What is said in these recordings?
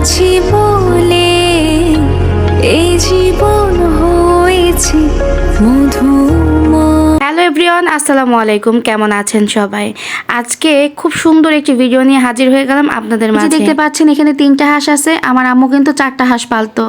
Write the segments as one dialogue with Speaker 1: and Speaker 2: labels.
Speaker 1: আছি বলে এই জীবন হয়েছে
Speaker 2: হ্যালো এভরিওয়ান আসসালামু আলাইকুম। কেমন আছেন সবাই? আজকে খুব সুন্দর একটি ভিডিও নিয়ে হাজির হয়ে গেলাম আপনাদের মাঝে। দেখতে পাচ্ছেন এখানে তিনটা হাঁস আছে। আমার আম্মু কিন্তু চারটা হাঁস পালতো।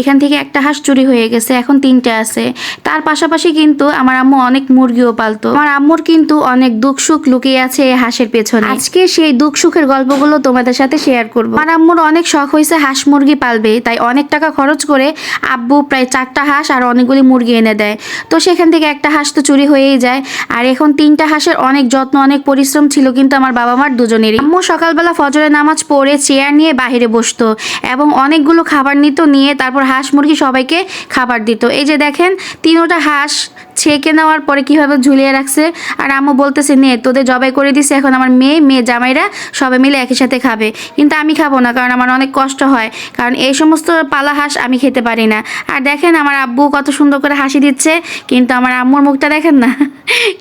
Speaker 2: এখান থেকে একটা হাঁস চুরি হয়ে গেছে এখন তিনটা আছে। তার পাশাপাশি কিন্তু আমার আম্মু অনেক মুরগিও পালতো। আমার আম্মুর কিন্তু অনেক দুঃখ সুখ লুকিয়ে আছে এই হাঁসের পেছনে। আজকে সেই দুঃখ সুখের গল্পগুলো তোমাদের সাথে শেয়ার করব। আমার আম্মুর অনেক শখ হয়েছে হাঁস মুরগি পালবে তাই অনেক টাকা খরচ করে আব্বু প্রায় চারটা হাঁস আর অনেকগুলি মুরগি এনে দেয়। তো সেখান থেকে একটা হাঁস তো চুরি হয়েই যায়। আর এখন তিনটা হাঁসের অনেক যত্ন, অনেক পরিশ্রম ছিল কিন্তু আমার বাবা মার দুজনেরই। আম্মু সকালবেলা ফজরের নামাজ পড়ে চেয়ার নিয়ে বাইরে বসতো এবং অনেকগুলো খাবার নিত, নিয়ে তারপর হাঁস মুরগি সবাইকে খাবার দিত। এই যে দেখেন, তিনোটা হাঁস ছেঁকে নেওয়ার পরে কীভাবে ঝুলিয়ে রাখছে। আর আম্মু বলতেছে, নে, তোদের জবাই করে দিছে, এখন আমার মেয়ে মেয়ে জামাইরা সবাই মিলে একই সাথে খাবে। কিন্তু আমি খাব না, কারণ আমার অনেক কষ্ট হয়। কারণ এই সমস্ত পালা হাঁস আমি খেতে পারি না। আর দেখেন, আমার আব্বু কত সুন্দর করে হাসি দিচ্ছে, কিন্তু আমার আম্মুর মুখটা দেখেন না।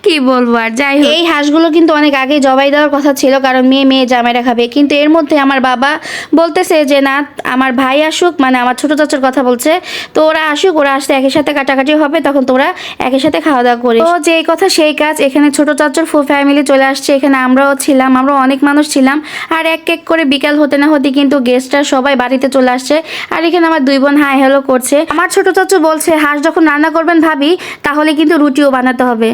Speaker 2: কি বলব আর? যাই হোক। এই হাঁসগুলো কিন্তু অনেক আগে জবাই দেওয়ার কথা ছিল কারণ মেয়ে মেয়ে জামাইরা খাবে। কিন্তু এর মধ্যে আমার বাবা বলতেছে যে না আমার ভাই আসুক। মানে আমার ছোট চাচার কথা বলছে। তো ওরা আসুক ওরা আসতে একই সাথে কাটাকাটি হবে তখন তোরা একই সাথে খাওয়া দাওয়া করি তো যেই কথা সেই কাজ। এখানে ছোট চাচার ফুল ফ্যামিলি চলে আসছে এখানে আমরাও ছিলাম আমরা অনেক মানুষ ছিলাম। আর এক এক করে বিকাল হতে না হতে কিন্তু গেস্টরা সবাই বাড়িতে চলে আসছে। আর এখানে আমার দুই বোন হাই হ্যালো করছে। আমার ছোট চাচু বলছে হাঁস যখন রান্না করবেন ভাবি তাহলে কিন্তু রুটিও বানাতে হবে।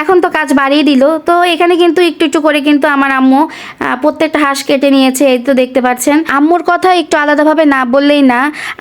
Speaker 2: এখন তো কাজ বাড়িয়ে দিল। তো এখানে কিন্তু একটু একটু করে কিন্তু আমার আম্মু প্রত্যেকটা হাঁস কেটে নিয়েছে, এই তো দেখতে পাচ্ছেন। আম্মুর কথা একটু আলাদাভাবে না বললেই না,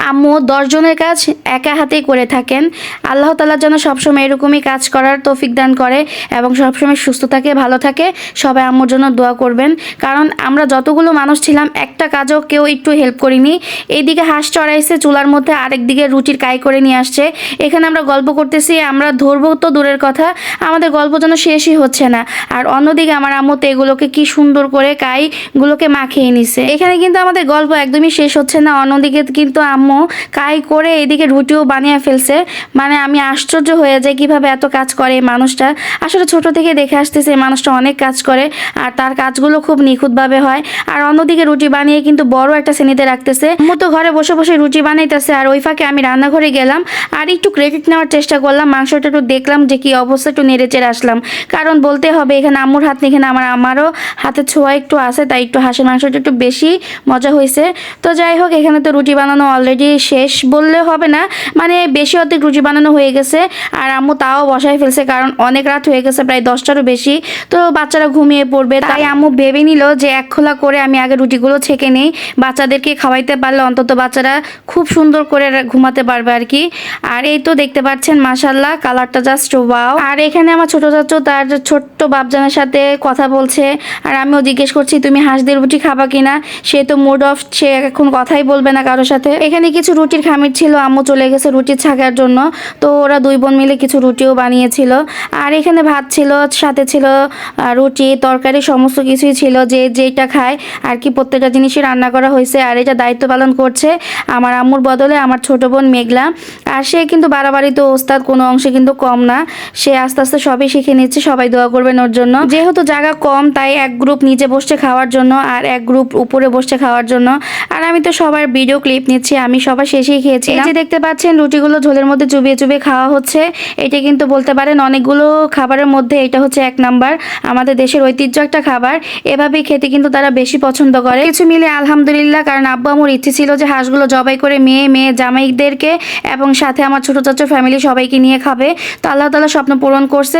Speaker 2: আম্মু দশজনের কাজ একা হাতেই করে থাকেন। আল্লাহ তালার জন্য সবসময় এরকমই কাজ করার তৌফিক দান করে এবং সবসময় সুস্থ থাকে, ভালো থাকে। সবাই আম্মুর জন্য দোয়া করবেন। কারণ আমরা যতগুলো মানুষ ছিলাম, একটা কাজও কেউ একটু হেল্প করিনি। এইদিকে হাঁস চড়াইছে, চুলার মধ্যে আরেক দিকে রুটির কাই করে নিয়ে আসছে। এখানে আমরা গল্প করতেছি, আমরা ধরবো তো দূরের কথা। আমাদের গল্প যেন শেষই হচ্ছে না। আর অন্যদিকে আমার আম্মু তো এগুলোকে কি সুন্দর করে কাইগুলোকে মাখিয়ে নিছে। এখানে কিন্তু আমাদের গল্প একদমই শেষ হচ্ছে না। অন্যদিকে কিন্তু আম্মু কাই করে এদিকে রুটিও বানিয়ে ফেলছে। মানে আমি আশ্চর্য হয়ে যাই কীভাবে এত কাজ করে এই মানুষটা। আসলে ছোট থেকে দেখে আসতেছে এই মানুষটা অনেক কাজ করে আর তার কাজগুলো খুব নিখুঁতভাবে হয়। আর অন্যদিকে রুটি বানিয়ে কিন্তু বড় একটা শ্রেণীতে রাখতেছে। আম্মু তো ঘরে বসে বসে রুটি বানাইতেছে আর ওই ফাঁকে আমি রান্নাঘরে গেলাম। আর একটু ক্রেডিট নেওয়ার চেষ্টা করলাম। মাংসটা একটু দেখলাম যে কি অবস্থা, একটু নেড়ে চেড়ে আসলাম। কারণ বলতে হবে, এখানে আম্মুর হাত এখানে আমার আমারও হাতে ছোঁয়া একটু আছে, তাই একটু হাঁসের মাংসটা একটু বেশি মজা হয়েছে। তো যাই হোক, এখানে তো রুটি বানানো অলরেডি শেষ, বললে হবে না। মানে বেশি অর্ধেক রুটি বানানো হয়ে গেছে, আর আম্মু তাও বসায় ফেলছে, কারণ অনেক রাত হয়ে গেছে, প্রায় দশটারও বেশি। তো বাচ্চারা ঘুমিয়ে পড়বে, তাই আম্মু ভেবে নিল যে এক খোলা করে আমি আগে রুটিগুলো ছেঁকে নেই। বাচ্চাদেরকে খাওয়াইতে পারলে অন্তত বাচ্চারা খুব সুন্দর করে ঘুমাতে পারবে আর কি। আর এই তো দেখতে পাচ্ছেন মাসাল্লাহ কালারটা জাস্ট ওয়াও আর এখানে আমার ছোট চাচু তার ছোট্ট বাপজানের সাথে কথা বলছে আর আমিও জিজ্ঞেস করছি, তুমি হাঁসদের রুটি খাবা কিনা? সে তো মুড অফ সে এখন কথাই বলবে না কারোর সাথে। এখানে কিছু রুটির খামির ছিল, আম্মু চলে গেছে রুটি ছাকার জন্য। তো ওরা দুই বোন মিলে কিছু রুটিও বানিয়েছিল। আর এখানে ভাত ছিল, সাথে ছিল রুটি, তরকারি, সমস্ত কিছুই ছিল। যে যেটা খায়, আর কি প্রত্যেকটা জিনিসই রান্না করা হয়েছে। আর এটা দায়িত্ব পালন করছে আমার আম্মুর বদলে আমার ছোট বোন মেঘলা। আর সে কিন্তু বাড়াবাড়ি তো ওস্তাদ, কোনো অংশে কিন্তু কম না। সে আস্তে আস্তে সবই শিখে নিচ্ছে, সবাই দোয়া করবেন ওর জন্য। যেহেতু জায়গা কম, তাই এক গ্রুপ নিচে বসছে খাওয়ার জন্য আর এক গ্রুপ উপরে বসছে খাওয়ার জন্য। আর আমি তো সবার ভিডিও ক্লিপ নিচ্ছি, আমি সবার শেষেই খেয়েছি এই যে দেখতে পাচ্ছেন, রুটিগুলো ঝোলের মধ্যে চুবিয়ে চুবিয়ে খাওয়া হচ্ছে। এটা কিন্তু বলতে পারেন অনেকগুলো খাবারের মধ্যে এটা হচ্ছে এক নাম্বার আমাদের দেশের ঐতিহ্য একটা খাবার, এভাবেই খেতে কিন্তু তারা বেশি পছন্দ করে। কিছু মিলে আলহামদুলিল্লাহ, কারণ আব্বু আমার ইচ্ছে ছিল যে হাঁসগুলো জবাই করে মেয়ে মেয়ে জামাইদেরকে এবং সাথে আমার ছোট চাচু ফ্যামিলি সবাইকে নিয়ে খাবে। তো আল্লাহ তালা স্বপ্ন পূরণ করছে